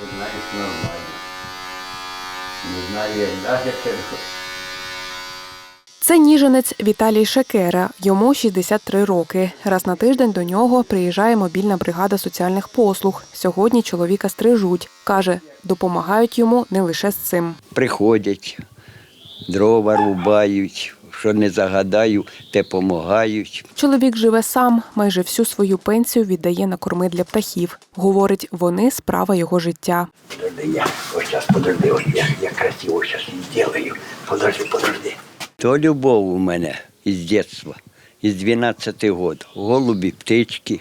Ти знаєш, нормально. Не знаю, як далі це. Це ніженець Віталій Шекера. Йому 63 роки. Раз на тиждень до нього приїжджає мобільна бригада соціальних послуг. Сьогодні чоловіка стрижуть. Каже, допомагають йому не лише з цим. Приходять, дрова рубають, що не загадаю, те помагають. Чоловік живе сам, майже всю свою пенсію віддає на корми для птахів. Говорить, вони справа його життя. Подожди, я ось зараз, подожди, ось я, я красиво зараз зроблю. Подожди, подожди. То любов у мене із дитинства, із 12 років. Голубі, птички.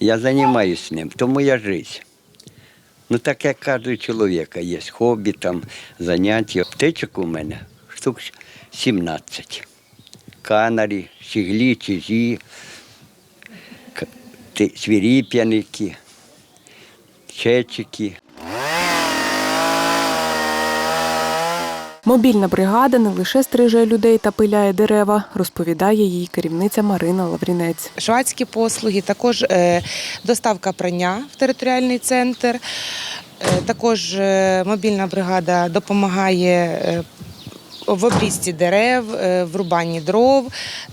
Я займаюся ним, то моя життя. Ну, так як кожного чоловіка є хобі, там, заняття. Птичок у мене штук 17. Канарі, щіглі, чижі, свіріп'яники, чечики. Мобільна бригада не лише стриже людей та пиляє дерева, розповідає їй керівниця Марина Лаврінець. швадські послуги, також е, доставка прання в територіальний центр. Е, Також е, мобільна бригада допомагає е, в обрізці дерев, е, в рубанні дров,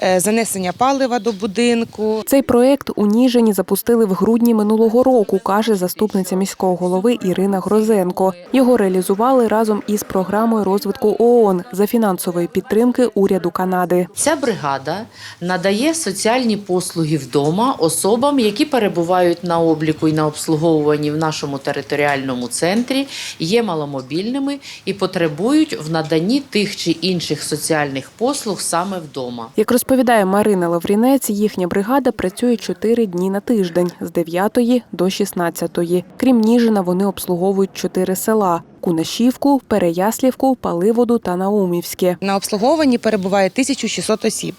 е, занесення палива до будинку. Цей проект у Ніжині запустили в грудні минулого року, каже заступниця міського голови Ірина Грозенко. Його реалізували разом із програмою розвитку ООН за фінансової підтримки уряду Канади. Ця бригада надає соціальні послуги вдома особам, які перебувають на обліку і на обслуговуванні в нашому територіальному центрі, є маломобільними і потребують в наданні тих чи інших соціальних послуг саме вдома. Як розповідає Марина Лаврінець, їхня бригада працює чотири дні на тиждень з 9 до 16. Крім Ніжина, вони обслуговують чотири села: Кунашівку, Переяслівку, Паливоду та Наумівське. На обслуговуванні перебуває 1600 осіб.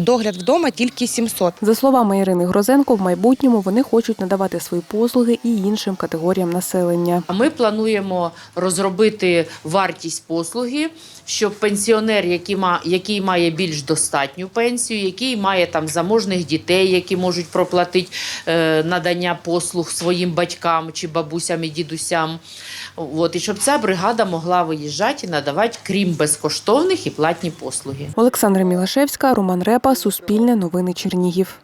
Догляд вдома тільки 700. За словами Ірини Грозенко, в майбутньому вони хочуть надавати свої послуги і іншим категоріям населення. Ми плануємо розробити вартість послуги, щоб пенсіонер, який, ма, який має більш достатню пенсію, який має там заможних дітей, які можуть проплатити е, надання послуг своїм батькам чи бабусям і дідусям. От, і щоб ця бригада могла виїжджати і надавати, крім безкоштовних і платні послуги. Олександра Мілашевська, Роман Репа, Суспільне новини Чернігів.